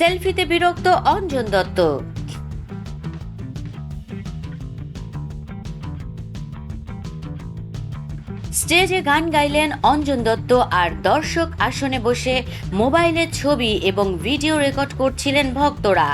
সেলফিতে বিরক্ত অঞ্জন দত্ত। স্টেজে গান গাইলেন অঞ্জন দত্ত আর দর্শক আসনে বসে মোবাইলে ছবি এবং ভিডিও রেকর্ড করছিলেন ভক্তরা।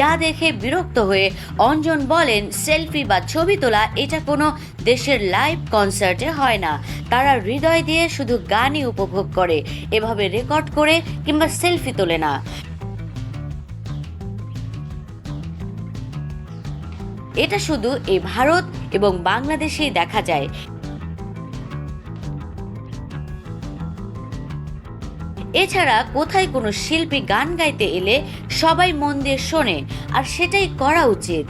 যা দেখে বিরক্ত হয়ে অঞ্জন বলেন, সেলফি বা ছবি তোলা, এটা কোনো দেশের লাইভ কনসার্টে হয় না। তারা হৃদয় দিয়ে শুধু গানই উপভোগ করে, এভাবে রেকর্ড করে কিংবা সেলফি তোলে না। এটা শুধু এই ভারত এবং বাংলাদেশেই দেখা যায়। এছাড়া কোথায় কোনো শিল্পী গান গাইতে এলে সবাই মন দিয়ে শোনে, আর সেটাই করা উচিত।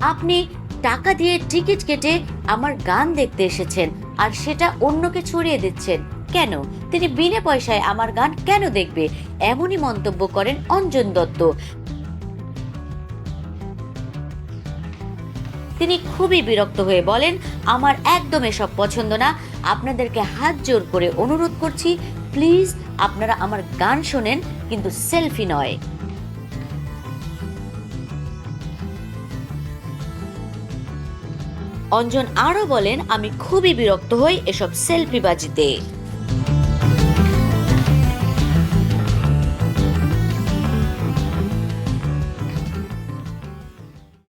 আপনি টাকা দিয়ে টিকিট কেটে আমার গান দেখতে এসেছেন, আর সেটা অন্যকে ছড়িয়ে দিচ্ছেন। কেন? তিনি বিনা পয়সায় আমার গান কেন দেখবে? এমনই মন্তব্য করেন অঞ্জন দত্ত। তিনি খুবই বিরক্ত হয়ে বলেন, আমার একদম এসব পছন্দ না। আপনাদেরকে হাত জোর করে অনুরোধ করছি, প্লিজ আপনারা আমার গান শোনেন, কিন্তু সেলফি নয়। অঞ্জন আরও বলেন, আমি খুবই বিরক্ত হই এসব সেলফি বাজিতে।